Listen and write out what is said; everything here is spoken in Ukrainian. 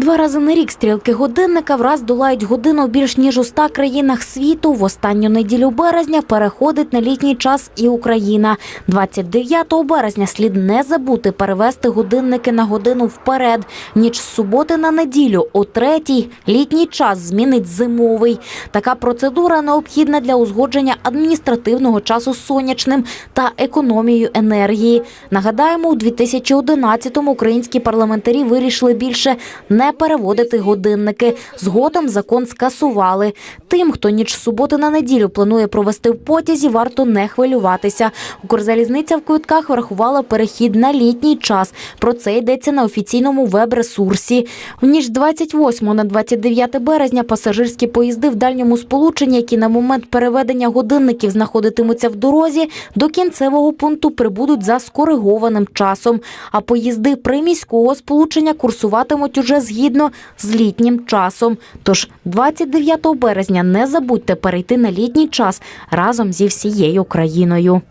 Два рази на рік стрілки годинника враз долають годину більш ніж у ста країнах світу. В останню неділю березня переходить на літній час і Україна. 29 березня слід не забути перевести годинники на годину вперед. Ніч з суботи на неділю о третій літній час змінить зимовий. Така процедура необхідна для узгодження адміністративного часу з сонячним та економією енергії. Нагадаємо, у 2011-му українські парламентарі вирішили більше не переводити годинники. Згодом закон скасували. Тим, хто ніч суботи на неділю планує провести в потязі, варто не хвилюватися. Укрзалізниця в квитках врахувала перехід на літній час. Про це йдеться на офіційному веб-ресурсі. В ніч з 28 на 29 березня пасажирські поїзди в дальньому сполученні, які на момент переведення годинників знаходитимуться в дорозі, до кінцевого пункту прибудуть за скоригованим часом. А поїзди приміського сполучення курсуватимуть уже згідно з літнім часом. Тож 29 березня не забудьте перейти на літній час разом зі всією країною.